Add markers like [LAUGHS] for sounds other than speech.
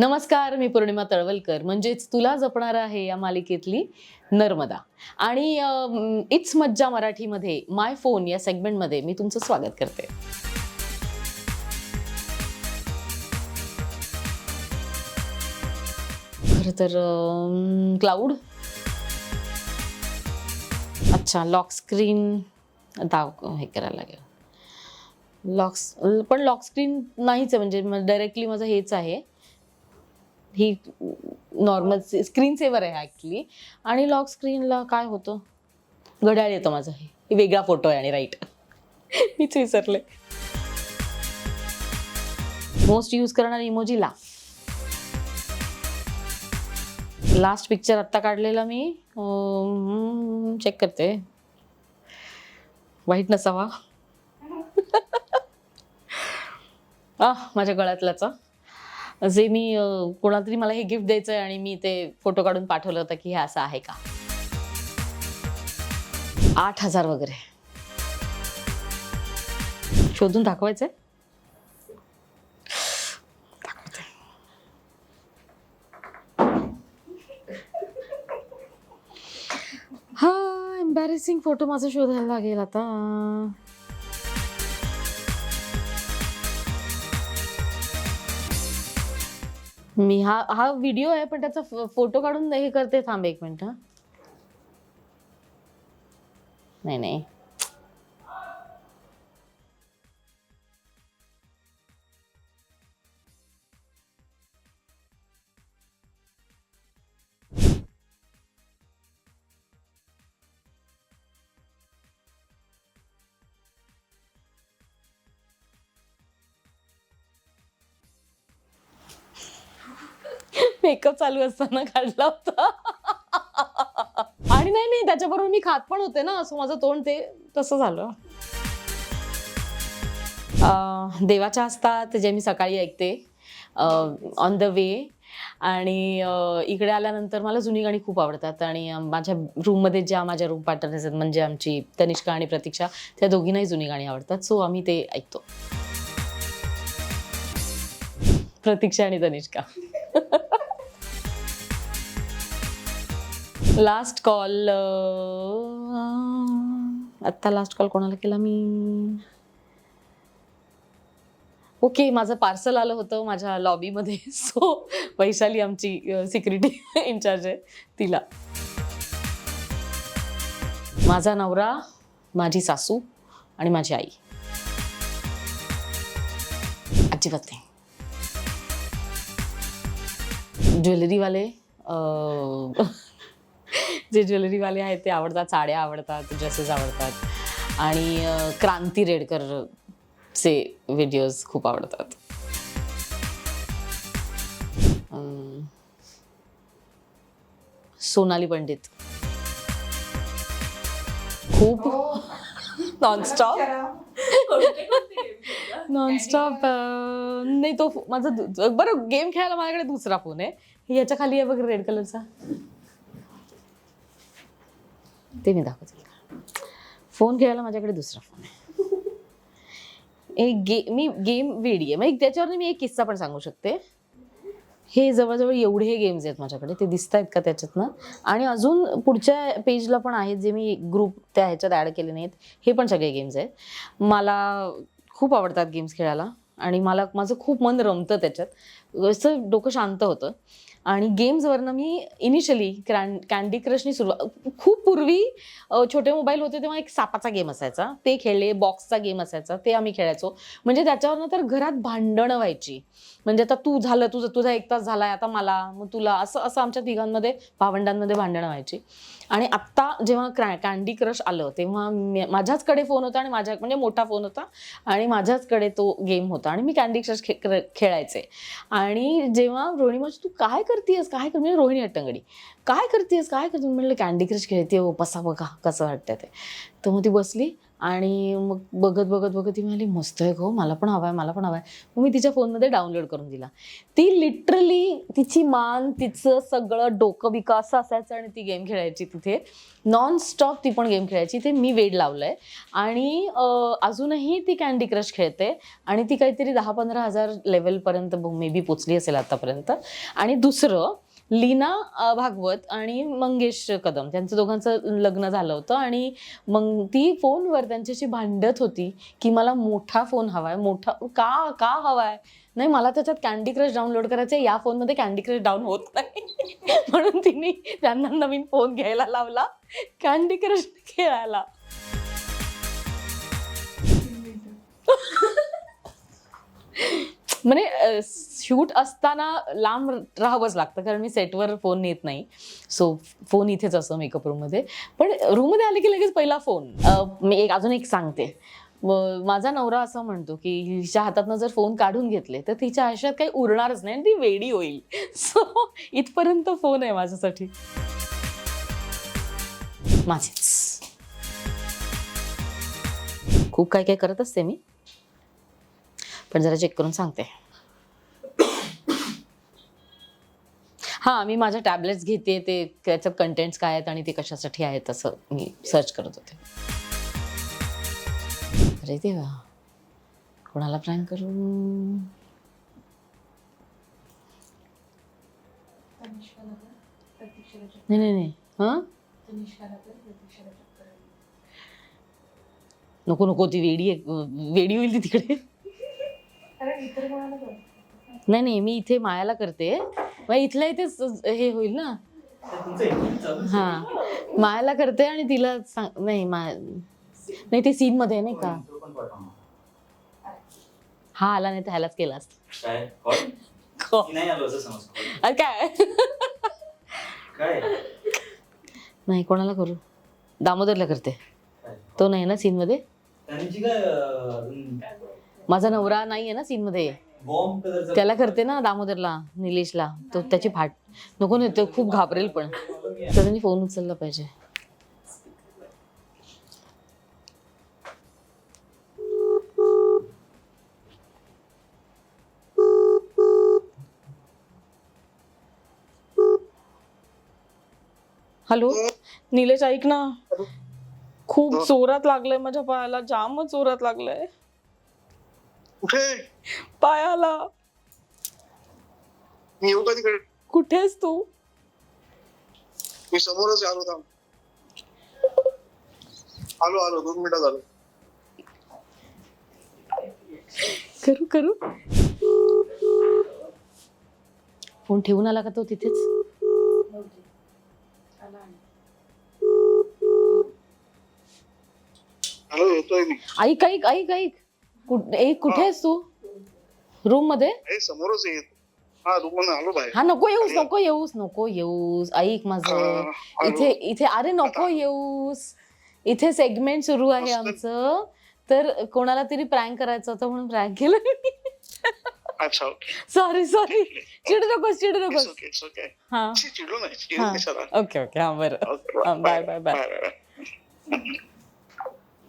नमस्कार मी पौर्णिमा तळवलकर. म्हणजेच तुला जपणार आहे या मालिकेतली नर्मदा. आणि इट्स मज्जा मराठीमध्ये माय फोन या सेगमेंटमध्ये मी तुमचं स्वागत करते. खरं तर क्लाउड अच्छा लॉक स्क्रीन. दाव हे करायला लागेल. लॉक्स पण लॉक स्क्रीन नाहीच आहे म्हणजे डायरेक्टली माझं हेच आहे. ही नॉर्मल स्क्रीन सेवर आहे ॲक्च्युली आणि लॉक स्क्रीनला काय होतं? घड्याळ येतं माझं. हे वेगळा फोटो आहे आणि राईट [LAUGHS] मीच विसरले. मोस्ट यूज करणार इमोजीला लास्ट पिक्चर आत्ता काढलेला मी. चेक करते. वाईट नसावा. [LAUGHS] आ माझ्या गळ्यातल्याचा. जे मी कोणातरी मला हे गिफ्ट द्यायचं आहे आणि मी ते फोटो काढून पाठवलं होतं की हे असं आहे का? आठ हजार वगैरे. शोधून दाखवायचं आहे हा एम्बॅरेसिंग फोटो माझा शोधायला लागेल आता. मी हा हा व्हिडिओ आहे पण त्याचा फ- फोटो काढून हे करते. थांब एक मिनिट. हा नाही नाही. मेकअप चालू असताना काढला होता. आणि नाही नाही त्याच्याबरोबर मी खात पण होते ना असं माझं तोंड ते तसं झालं. देवाच्या असतात जे मी सकाळी ऐकते ऑन द वे आणि इकडे आल्यानंतर मला जुनी गाणी खूप आवडतात. आणि माझ्या रूममध्ये ज्या माझ्या रूम पार्टनर्स आहेत म्हणजे आमची तनिष्का आणि प्रतीक्षा त्या दोघींनाही जुनी गाणी आवडतात. सो आम्ही ते ऐकतो. प्रतीक्षा आणि तनिष्का. [LAUGHS] लास्ट कॉल uh, आत्ता लास्ट कॉल कोणाला केला मी? ओके माझं पार्सल आलं होतं माझ्या लॉबीमध्ये सो [LAUGHS] वैशाली आमची सिक्युरिटी इन्चार्ज [LAUGHS] आहे तिला. माझा नवरा माझी सासू आणि माझी आई. अजिबात नाही. ज्वेलरीवाले जे ज्वेलरीवाले आहेत ते आवडतात साड्या आवडतात ड्रेसेस आवडतात. आणि क्रांती रेडकरचे व्हिडिओज खूप आवडतात. सोनाली पंडित. खूप नॉनस्टॉप नॉनस्टॉप [LAUGHS] नाही तो माझा बरं गेम खेळायला माझ्याकडे दुसरा फोन आहे. याच्या खाली आहे बघ रेड कलरचा ते मी दाखवते. फोन खेळायला माझ्याकडे दुसरा फोन आहे. एक गे मी गेम वेडी आहे मग त्याच्यावर मी एक किस्सा पण सांगू शकते. हे जवळजवळ एवढे गेम्स आहेत माझ्याकडे ते दिसत आहेत का त्याच्यातनं? आणि अजून पुढच्या पेजला पण आहेत जे मी ग्रुप त्या ह्याच्यात ॲड केले नाहीत हे पण सगळे गेम्स आहेत. मला खूप आवडतात गेम्स खेळायला. आणि मला माझं खूप मन रमतं त्याच्यात. असं डोकं शांत होतं. आणि गेम्सवरनं मी इनिशियली क्रॅन कॅन्डी क्रशनी सुरुवात खूप पूर्वी छोटे मोबाईल होते तेव्हा एक सापाचा गेम असायचा. ते खेळले बॉक्सचा गेम असायचा ते आम्ही खेळायचो. म्हणजे त्याच्यावरनं तर घरात भांडणं व्हायची. म्हणजे आता तू झालं तुझं तुझा एक तास झालाय आता मला मग तुला असं असं आमच्या तिघांमध्ये भावंडांमध्ये भांडणं व्हायची. आणि आत्ता जेव्हा क्रॅ कॅन्डी क्रश आलं तेव्हा माझ्याचकडे फोन होता आणि माझ्या म्हणजे मोठा फोन होता आणि माझ्याचकडे तो गेम होता. आणि मी कॅन्डी क्रश खेळायचे. आणि जेव्हा रोहिणी म्हणजे तू काय कर करतेस काय कर? म्हणजे रोहिणी अट्टंगडी काय करतेस काय करते म्हणलं कॅन्डी क्रश खेळते हो बसा बघा कसं वाटतं ते. तर मग ती बसली. आणि मग बघत बघत बघत ती म्हणाली मस्त आहे गो मला पण हवा आहे मला पण हवा आहे. मग मी तिच्या फोनमध्ये डाउनलोड करून दिला. ती लिटरली तिची मान तिचं सगळं डोकं बिकं असं असायचं आणि ती गेम खेळायची तिथे. नॉन स्टॉप ती पण गेम खेळायची. ते मी वेड लावलं आहे आणि अजूनही ती कॅन्डी क्रश खेळते. आणि ती काहीतरी दहा पंधरा हजार लेवलपर्यंत मे बी पोचली असेल आतापर्यंत. आणि दुसरं लीना भागवत आणि मंगेश कदम. त्यांचं दोघांचं लग्न झालं होतं आणि मग ती फोनवर त्यांच्याशी भांडत होती की मला मोठा फोन हवाय. मोठा का का हवाय? नाही मला त्याच्यात कॅन्डी क्रश डाउनलोड करायचं आहे या फोनमध्ये कॅन्डी क्रश डाऊन होत नाही. [LAUGHS] म्हणून तिने त्यांना नवीन फोन घ्यायला लावला. कॅन्डी क्रश खेळायला. [LAUGHS] [LAUGHS] म्हणजे शूट असताना लांब राहावंच लागतं कारण मी सेटवर फोन नेत नाही. सो फोन इथेच असतो मेकअप रूममध्ये पण रूममध्ये आले की लगेच पहिला फोन. मी एक अजून एक सांगते. व- माझा नवरा असं म्हणतो की हिच्या हातातनं जर फोन काढून घेतले तर तिच्या आयुष्यात काही उरणारच नाही आणि ती वेडी होईल. [LAUGHS] सो इथपर्यंत फोन आहे माझ्यासाठी. माझेच. खूप काय काय करत असते मी. पण जरा चेक करून सांगते. हां मी माझ्या टॅबलेट्स घेते ते त्याचं कंटेंट्स काय आहेत आणि ते कशासाठी आहेत असं मी सर्च करत होते. अरे देवा कोणाला प्रँक करू? नाही नाही नाही. हां? नको नको ती वेडी आहे वेडी होईल ती तिकडे. नाही नाही मी इथे मायाला करते. मग इथल्या इथेच हे होईल ना? हा. मायाला करते आणि तिला सांग नाही मा नाही ते सीन मध्ये आहे नाही का? हा आला नाही तर ह्यालाच केला असता. काय? नाही आलो असं समज call. अरे काय? काय? नाही कोणाला करू? दामोदरला करते. तो नाही ना सीन मध्ये माझा नवरा नाही आहे ना सीन मध्ये त्याला करते ना दामोदरला निलेशला. तो त्याची फाट. नको नाही तो खूप घाबरेल पण. तर त्यांनी फोन उचलला पाहिजे. हॅलो? निलेश ऐक ना. खूप जोरात लागलंय माझ्या पायाला. जामच जोरात लागलंय. कुठे? पायाला. मी येऊ का तिकडे? कुठेस तू? मी समोरच आलो थांब. आलो आलो दोन मिनिटात आलो करू करू. फोन ठेवून आला का तो तिथेच? आलो येतोय मी. ऐक ऐक ऐक ऐक. कुठ- कुठे आहेस तू? रूममध्ये हे समोरच येत हा रूम आलो बाहेर. हा नको येऊस नको येऊस नको येऊस. ऐक माझं. हा. इथे इथे अरे नको येऊस. इथे सेगमेंट सुरू आहे मस्त. आमचं. तर कोणाला तरी प्रँक करायचं होतं म्हणून प्रँक केलं अच्छा ओके. सॉरी सॉरी चिडू नकोस चिडू नकोस. ओके इट्स ओके हा. चिडलो नाही चिडलो हा. कशाला. ओके ओके हा बरं. हा, बाय बाय बाय